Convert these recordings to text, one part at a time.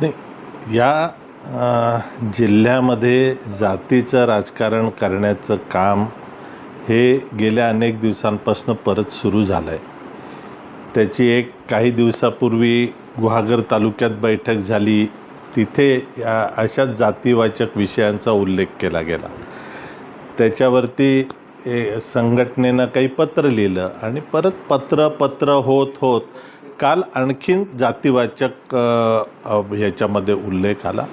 नाही या जिल्ह्यामध्ये जातीचं राजकारण करण्याचं काम हे गेल्या अनेक दिवसांपासून परत सुरू झालं आहे त्याची एक काही दिवसापूर्वी गुहागर तालुक्यात बैठक झाली. तिथे या अशाच जातीवाचक विषयांचा उल्लेख केला गेला. त्याच्यावरती संघटनेनं काही पत्र लिहिलं आणि परत पत्र पत्र होत होत काल आणखीन जातीवाचक ह्याच्यामध्ये उल्लेख आला.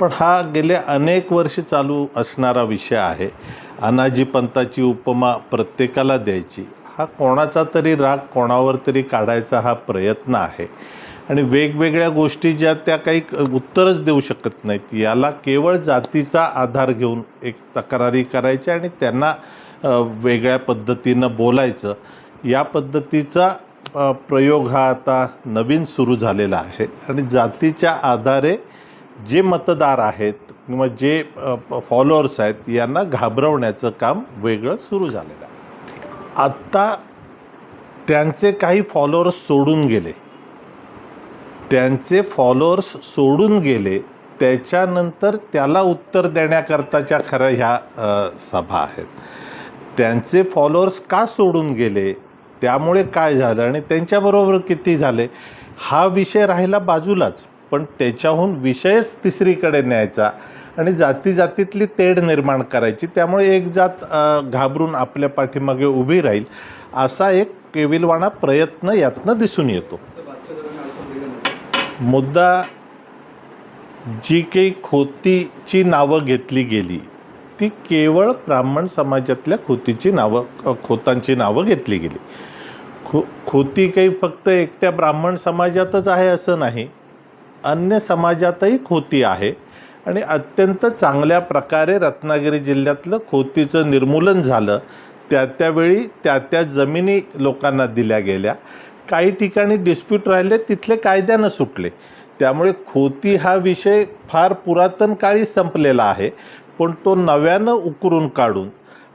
पण हा गेले अनेक वर्ष चालू असणारा विषय आहे. अनाजी पंताची उपमा प्रत्येकाला द्यायची. हा कोणाचा तरी राग कोणावर तरी काढायचा हा प्रयत्न आहे. आणि वेगवेगळ्या गोष्टी ज्या त्या काही उत्तरच देऊ शकत नाहीत. याला केवळ जातीचा आधार घेऊन एक तक्रारी करायच्या आणि त्यांना वेगळ्या पद्धतीनं बोलायचं. या पद्धतीचा प्रयोग हा आता नवीन सुरू झालेला आहे. आणि जातीच्या आधारे जे मतदार आहेत किंवा जे फॉलोअर्स आहेत यांना घाबरवण्याचं काम वेगळं सुरू झालेलं आहे. आत्ता त्यांचे काही फॉलोअर्स सोडून गेले. त्यांचे फॉलोअर्स सोडून गेले त्याच्यानंतर त्याला उत्तर देण्याकरताच्या खऱ्या ह्या सभा आहेत. त्यांचे फॉलोअर्स का सोडून गेले? त्यामुळे काय झालं आणि त्यांच्याबरोबर किती झाले हा विषय राहिला बाजूलाच. पण त्याच्याहून विषयच तिसरीकडे न्यायचा आणि जाती जातीतली तेढ निर्माण करायची. त्यामुळे एक जात घाबरून आपल्या पाठीमागे उभी राहील असा एक केविलवाणा प्रयत्न यातनं दिसून येतो. मुद्दा जी काही खोतीची नावं घेतली गेली ती केवळ ब्राह्मण समाजातल्या खोतीची नावं खोतांची नावं घेतली गेली. खो खोती काही फक्त एकट्या ब्राह्मण समाजातच आहे असं नाही. अन्य समाजातही खोती आहे. आणि अत्यंत चांगल्या प्रकारे रत्नागिरी जिल्ह्यातलं खोतीचं निर्मूलन झालं. त्या त्यावेळी त्या त्या जमिनी लोकांना दिल्या गेल्या. काही ठिकाणी डिस्प्यूट राहिले तिथले कायद्यानं सुटले. त्यामुळे खोती हा विषय फार पुरातन काळी संपलेला आहे. पण तो नव्यानं उकरून काढून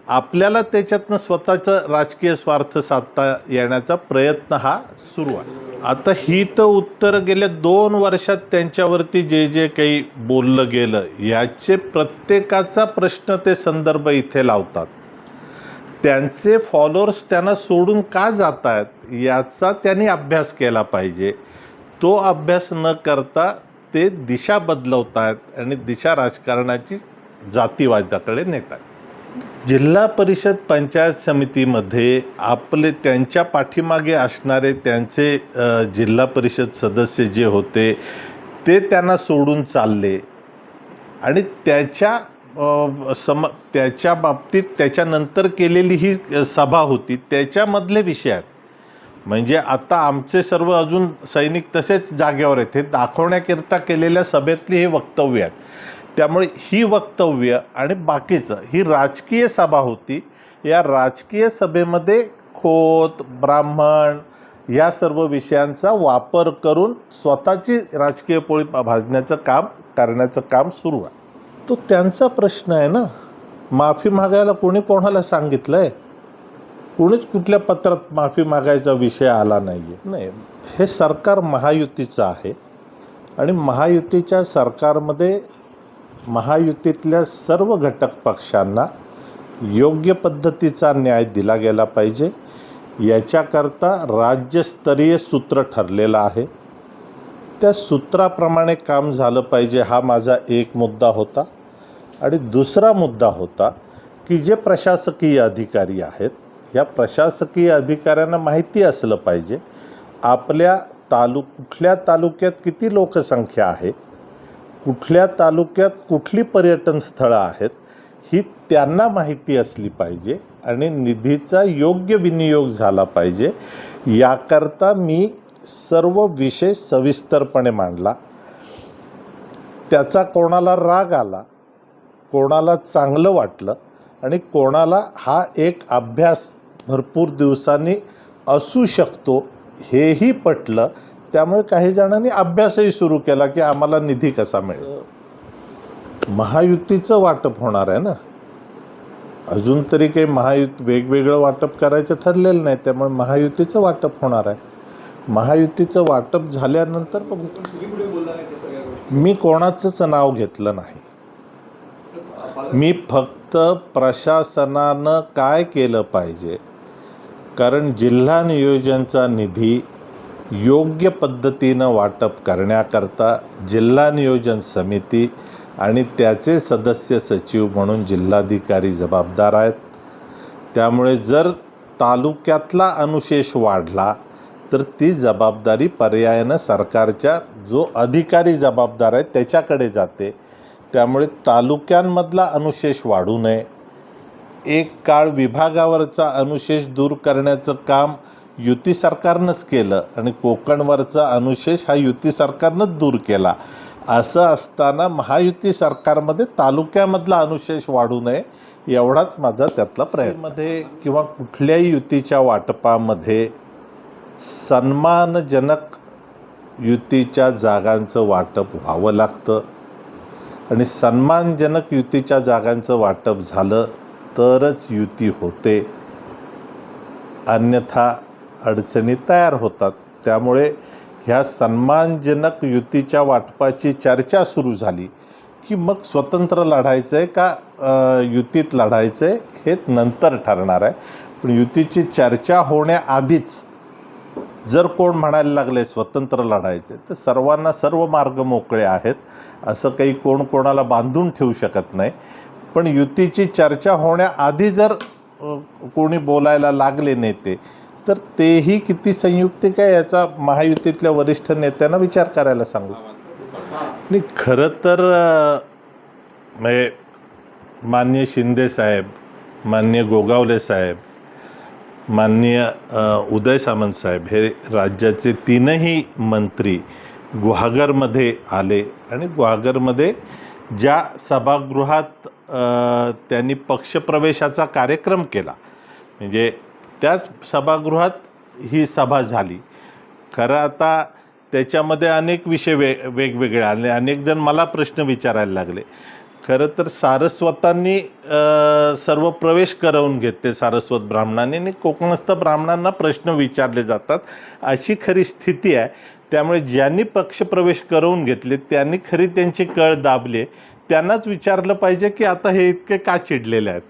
आपल्याला त्याच्यातनं स्वतःचं राजकीय स्वार्थ साधता येण्याचा प्रयत्न हा सुरू आहे. आता ही तर उत्तर गेल्या दोन वर्षात त्यांच्यावरती जे जे काही बोललं गेलं याचे प्रत्येकाचा प्रश्न ते संदर्भ इथे लावतात. त्यांचे फॉलोअर्स त्यांना सोडून का जात आहेत याचा त्यांनी अभ्यास केला पाहिजे. तो अभ्यास न करता ते दिशा बदलवत आहेत आणि दिशा राजकारणाची जातीवादाकडे नेत आहेत जिल्हा परिषद पंचायत समितीमध्ये आपले त्यांच्या पाठीमागे असणारे त्यांचे जिल्हा परिषद सदस्य जे होते ते त्यांना सोडून चालले. आणि त्याच्या सम त्याच्या बाबतीत त्याच्यानंतर केलेली ही सभा होती. त्याच्यामधले विषय आहेत. म्हणजे आता आमचे सर्व अजून सैनिक तसेच जागेवर आहेत. हे दाखवण्याकरिता केलेल्या सभेतली हे वक्तव्य आहेत. त्यामुळे ही वक्तव्य आणि बाकीचं ही राजकीय सभा होती या राजकीय सभेमध्ये खोत ब्राह्मण या सर्व विषयांचा वापर करून स्वतःची राजकीय पोळी भाजण्याचं काम करण्याचं काम सुरू आहे. तो त्यांचा प्रश्न आहे ना? माफी मागायला कोणी कोणाला सांगितलं आहे कोणीच कुठल्या पत्रात माफी मागायचा विषय आला नाही आहे नाही हे सरकार महायुतीचं आहे आणि महायुतीच्या सरकारमध्ये महायुतीतल्या सर्व घटक पक्षांना योग्य पद्धतीचा न्याय दिला गेला पाहिजे. याच्याकरता राज्यस्तरीय सूत्र ठरलेलं आहे. त्या सूत्राप्रमाणे काम झालं पाहिजे हा माझा एक मुद्दा होता. आणि दुसरा मुद्दा होता की जे प्रशासकीय अधिकारी आहेत या प्रशासकीय अधिकाऱ्यांना माहिती असलं पाहिजे. आपल्या तालु कुठल्या तालुक्यात किती लोकसंख्या आहे कुठल्या तालुक्यात कुठली पर्यटन स्थळं आहेत ही त्यांना माहिती असली पाहिजे आणि निधीचा योग्य विनियोग झाला पाहिजे याकरता मी सर्व विषय सविस्तरपणे मांडला. त्याचा कोणाला राग आला कोणाला चांगलं वाटलं आणि कोणाला हा एक अभ्यास भरपूर दिवसांनी असू शकतो हेही पटलं त्यामुळे काही जणांनी अभ्यासही सुरू केला की आम्हाला निधी कसा मिळेल. महायुतीचं वाटप होणार आहे ना? अजून तरी काही महायुत वेगवेगळं वाटप करायचं ठरलेलं नाही त्यामुळे महायुतीचं वाटप होणार आहे. महायुतीचं वाटप झाल्यानंतर बघू. मी कोणाचंच नाव घेतलं नाही. मी फक्त प्रशासनानं काय केलं पाहिजे? कारण जिल्हा नियोजनचा निधी योग्य पद्धतीनं वाटप करण्याकरता जिल्हा नियोजन समिती आणि त्याचे सदस्य सचिव म्हणून जिल्हाधिकारी जबाबदार आहेत. त्यामुळे जर तालुक्यातला अनुशेष वाढला तर ती जबाबदारी पर्यायानं सरकारच्या जो अधिकारी जबाबदार आहे त्याच्याकडे जाते. त्यामुळे तालुक्यांमधला अनुशेष वाढू नये. एक काळ विभागावरचा अनुशेष दूर करण्याचं काम युती सरकारनंच केलं आणि कोकणवरचा अनुशेष हा युती सरकारनंच दूर केला. असं असताना महायुती सरकारमध्ये तालुक्यामधला अनुशेष वाढू नये एवढाच माझा त्यातला प्रयत्न. मध्ये किंवा कुठल्याही युतीच्या वाटपामध्ये सन्मानजनक युतीच्या जागांचं वाटप व्हावं लागतं. आणि सन्मानजनक युतीच्या जागांचं वाटप झालं तरच युती होते. अन्यथा अडचणी तयार होतात. त्यामुळे ह्या सन्मानजनक युतीच्या वाटपाची चर्चा सुरू झाली की मग स्वतंत्र लढायचं आहे का युतीत लढायचं आहे हे नंतर ठरणार आहे. पण युतीची चर्चा होण्याआधीच जर कोण म्हणायला लागले स्वतंत्र लढायचे तर सर्वांना सर्व मार्ग मोकळे आहेत. असं काही कोण कोणाला बांधून ठेवू शकत नाही. पण युतीची चर्चा होण्याआधी जर कोणी बोलायला लागले नेते तर तेही किती संयुक्तिक आहे याचा महायुतीतल्या वरिष्ठ नेत्यांना विचार करायला सांगू? नाही खरं तर म्हणजे मान्य शिंदे साहेब मान्य गोगावले साहेब माननीय उदय सामंत साहेब हे राज्याचे तीनही मंत्री गुहागरमध्ये आले आणि गुहागरमध्ये ज्या सभागृहात त्यांनी पक्षप्रवेशाचा कार्यक्रम केला म्हणजे त्याच सभागृहात ही सभा झाली. खरं आता त्याच्यामध्ये अनेक विषय वे वेगवेगळे आले. अनेक जण मला प्रश्न विचारायला लागले. खरं तर सारस्वतांनी सर्व प्रवेश करवून घेतले सारस्वत ब्राह्मणांनी आणि कोकणस्थ ब्राह्मणांना प्रश्न विचारले जातात. अशी खरी स्थिती आहे. त्यामुळे ज्यांनी पक्षप्रवेश करवून घेतले त्यांनी खरी त्यांची कळ दाबली त्यांनाच विचारलं पाहिजे की आता हे इतके का चिडलेले आहेत?